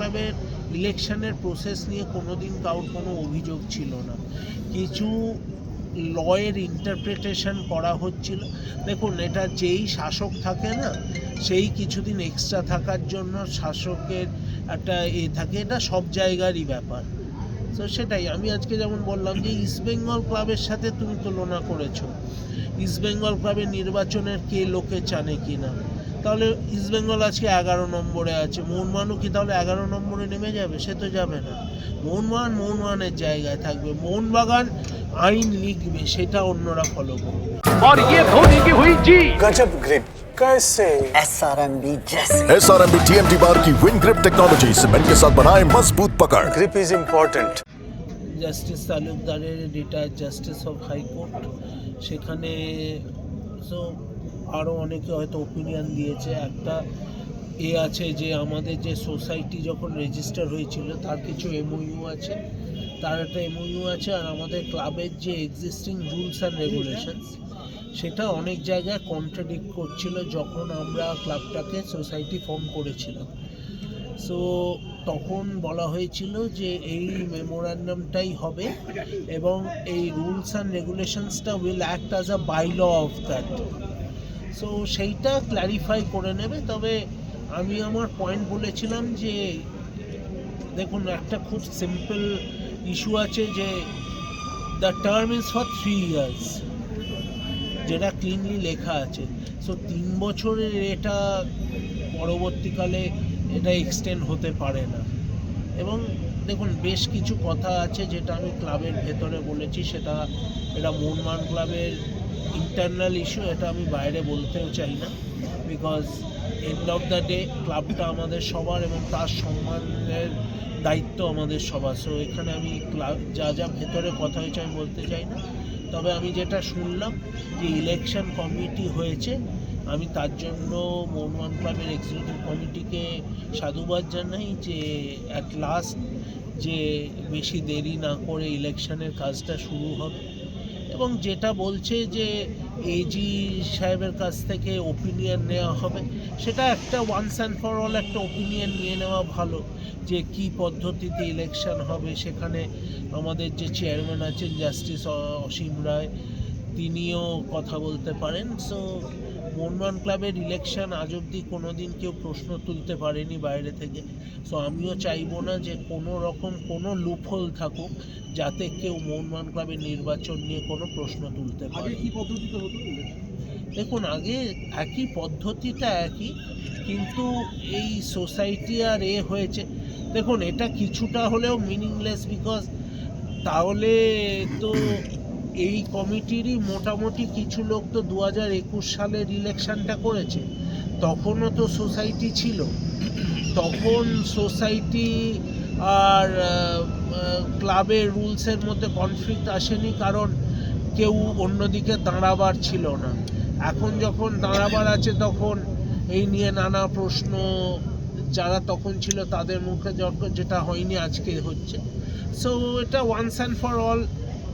ক্লাবের ইলেকশনের প্রসেস নিয়ে কোনোদিন কারোর কোনো অভিযোগ ছিল না। কিছু লয়ের ইন্টারপ্রিটেশন করা হচ্ছিল। দেখুন, এটা যেই শাসক থাকে না, সেই কিছুদিন এক্সট্রা থাকার জন্য শাসকের একটা এ থাকে, এটা সব জায়গারই ব্যাপার। তো সেটাই, আমি আজকে যেমন বললাম যে ইস্টবেঙ্গল ক্লাবের সাথে তুমি তুলনা করেছ। ইস্টবেঙ্গল ক্লাবের নির্বাচনের কে লোকে জানে কি না তাহলে ইস্টবেঙ্গল আজকে এগারো নম্বরে আছে মোহনবাগানও কি তাহলে এগারো নম্বরে নেমে যাবে সে তো যাবে না মোহনবাগান মোহনবাগানের জায়গায় থাকবে মোহনবাগান আইন লিখবে সেটা অন্যরা ফলো করবে और ये धोनी की हुई जीत गजब ग्रिप कैसे एस आर एम बी जैसे S R M B T M T bar की विन ग्रिप टेक्नोलॉजी सीमेंट के साथ बनाए मजबूत पकड़ ग्रिप इज इम्पोर्टेंट জাস্টিস তালুকদারের রিটায়ার্ড জাস্টিস অফ হাইকোর্ট সেখানে সো আরও অনেকে হয়তো ওপিনিয়ন দিয়েছে। একটা এ আছে যে, আমাদের যে সোসাইটি যখন রেজিস্টার হয়েছিল, তার কিছু এমওইউ আছে। তার একটা এমওইউ আছে আর আমাদের ক্লাবের যে এক্সিস্টিং রুলস অ্যান্ড রেগুলেশনস সেটা অনেক জায়গায় কন্ট্রাডিক্ট করছিল যখন আমরা ক্লাবটাকে সোসাইটি ফর্ম করেছিলাম। সো তখন বলা হয়েছিল যে, এই মেমোরান্ডামটাই হবে এবং এই rules and রেগুলেশনসটা will act as a bylaw of that so সেইটা ক্ল্যারিফাই করে নেবে। তবে আমি আমার পয়েন্ট বলেছিলাম যে, দেখুন, একটা খুব সিম্পল ইস্যু আছে যে the term is for three years যেটা ক্লিনলি লেখা আছে। সো তিন বছরের এটা পরবর্তীকালে এটা এক্সটেন্ড হতে পারে না। এবং দেখুন, বেশ কিছু কথা আছে যেটা আমি ক্লাবের ভেতরে বলেছি, সেটা এটা মোহনমান ক্লাবের ইন্টারনাল ইস্যু এটা আমি বাইরে বলতেও চাই না because end of the day ক্লাবটা আমাদের সবার এবং তার সম্মানের দায়িত্ব আমাদের সবার। সো এখানে আমি ক্লাব যা যা ভেতরে কথা হয়েছে আমি বলতে চাই না। তবে আমি যেটা শুনলাম যে ইলেকশন কমিটি হয়েছে, আমি তার জন্য মোহনবাগান ক্লাবের এক্সিকিউটিভ কমিটিকে সাধুবাদ জানাই যে অ্যাট লাস্ট যে বেশি দেরি না করে ইলেকশনের কাজটা শুরু হবে। এবং যেটা বলছে যে এজি সাহেবের কাছ থেকে ওপিনিয়ন নেওয়া হবে, সেটা একটা ওয়ান্স অ্যান্ড ফর অল একটা ওপিনিয়ন নিয়ে নেওয়া ভালো, যে কি পদ্ধতিতে ইলেকশন হবে। সেখানে আমাদের যে চেয়ারম্যান আছেন জাস্টিস অসীম রায়, তিনিও কথা বলতে পারেন। সো মোহনবাগান ক্লাবের ইলেকশন আজ অবধি কোনো দিন কেউ প্রশ্ন তুলতে পারেনি বাইরে থেকে। সো আমিও চাইব না যে কোনো রকম কোনো লুফল থাকুক যাতে কেউ মোহনবাগান ক্লাবের নির্বাচন নিয়ে কোনো প্রশ্ন তুলতে পারে। দেখুন আগে একই পদ্ধতিটা একই কিন্তু এই সোসাইটি আর এ হয়েছে। দেখুন এটা কিছুটা হলেও মিনিংলেস বিকজ তাহলে তো এই কমিটিরই মোটামুটি কিছু লোক তো দু হাজার একুশ সালের ইলেকশনটা করেছে। তখনও তো সোসাইটি ছিল। তখন সোসাইটি আর ক্লাবের রুলসের মধ্যে কনফ্লিক্ট আসেনি কারণ কেউ অন্যদিকে দাঁড়াবার ছিল না। এখন যখন দাঁড়াবার আছে তখন এই নিয়ে নানা প্রশ্ন যারা তখন ছিল তাদের মুখে যখন যেটা হয়নি আজকে হচ্ছে। সো এটা once and for all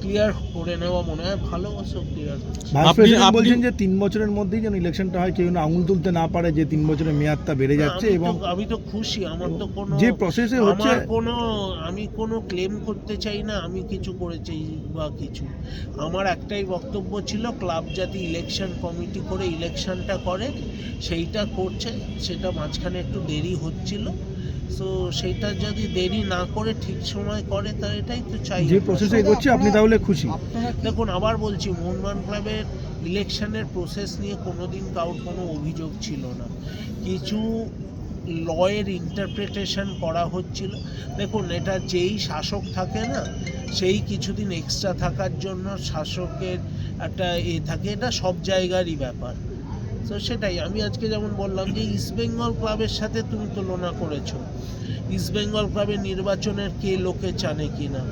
clear করে নেওয়া মনে হয় ভালো সব ক্লিয়ার আপনি- বলছেন যে তিন বছরের মধ্যেই যেন ইলেকশনটা হয় কেউ আঙুল তুলতে না পারে যে তিন বছরের মেয়াদটা বেড়ে যাচ্ছে এবং আমি তো খুশি আমার তো কোনো যে প্রসেসে হচ্ছে আমার কোনো আমি কোনো ক্লেম করতে চাই না আমি কিছু করেছি বা কিছু। আমার একটাই বক্তব্য ছিল ক্লাব যাতে ইলেকশন কমিটি করে ইলেকশনটা করে সেইটা করছে সেটা মাঝখানে একটু দেরি হচ্ছিল। সো সেইটা যদি দেরি না করে ঠিক সময় করে তা এটাই তো চাই যে প্রসেসে। এগোচ্ছে আপনি তাহলে খুশি। দেখুন আবার বলছি মোহনবাগান ক্লাবের ইলেকশনের প্রসেস নিয়ে কোনোদিন কারোর কোনো অভিযোগ ছিল না। কিছু লয়ের ইন্টারপ্রিটেশন করা হচ্ছিল। দেখুন এটা যেই শাসক থাকে না সেই কিছুদিন এক্সট্রা থাকার জন্য শাসকের একটা এ থাকে এটা সব জায়গারই ব্যাপার। তো সেটাই, আমি আজকে যেমন বললাম যে ইস্টবেঙ্গল ক্লাবের সাথে তুমি তুলনা করেছ। ইস্টবেঙ্গল ক্লাবের নির্বাচনের কে লোকে জানে কি না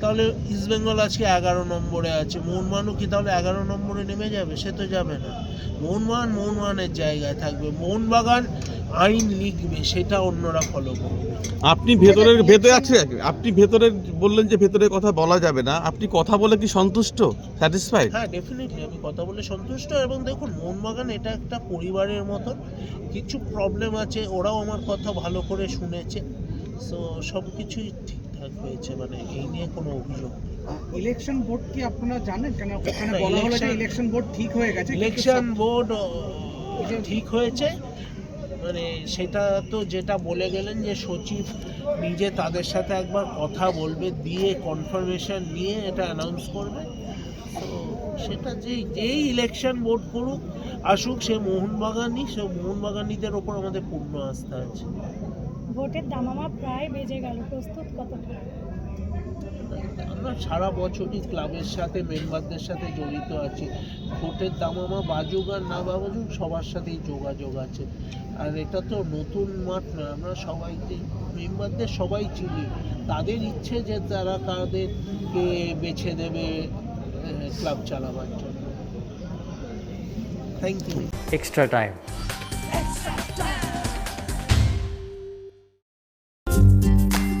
তাহলে ইস্টবেঙ্গল আজকে এগারো নম্বরে আছে। মোহনবাগানও কি তাহলে এগারো নম্বরে নেমে যাবে? সে তো যাবে না। মোহনবাগান মোহনবাগানের জায়গায় থাকবে। মোহনবাগান আইন লিখবে সেটা অন্যরা ফলো করবে। আপনি ভেতরের ভেতরে আছে? আপনি ভেতরের বললেন যে ভেতরের কথা বলা যাবে না। আপনি কথা বলে কি সন্তুষ্ট? স্যাটিসফাইড হ্যাঁ ডেফিনেটলি আমি কথা বলে সন্তুষ্ট। এবং দেখুন মোহনবাগান এটা একটা পরিবারের মতন। কিছু প্রবলেম আছে ওরাও আমার কথা ভালো করে শুনেছে। সো সব কিছুই ঠিকঠাক হয়েছে মানে এই নিয়ে কোনো অভিযোগ ইলেকশন বোর্ড কি আপনারা জানেন? কেন ওখানে বলা হলো যে ইলেকশন বোর্ড ঠিক হয়ে গেছে? ইলেকশন বোর্ড ঠিক হয়েছে। মানে সেটা তো যেটা বলে গেলেন যে সচিব নিজে তাদের সাথে একবার কথা বলবে দিয়ে কনফার্মেশন নিয়ে এটা অ্যানাউন্স করবে। তো সেটা যেই যেই ইলেকশন বোর্ড করুক আসুক সে মোহনবাগানই সে মোহনবাগানিদের ওপর আমাদের পূর্ণ আস্থা আছে। ভোটের দামামা প্রায় বেজে গেল। প্রস্তুত কতটা? আমরা সারা বছরই ক্লাবের সাথে মেম্বারদের সাথে জড়িত আছি। ভোটের দামামা বাজুক আর না বাজুক সবার সাথেই যোগাযোগ আছে। আর এটা তো নতুন মাঠ নয় আমরা সবাইকে মেম্বারদের সবাই চিনি। তাদের ইচ্ছে যে তারা কাদেরকে বেছে দেবে ক্লাব চালাবার জন্য। Thank you extra time.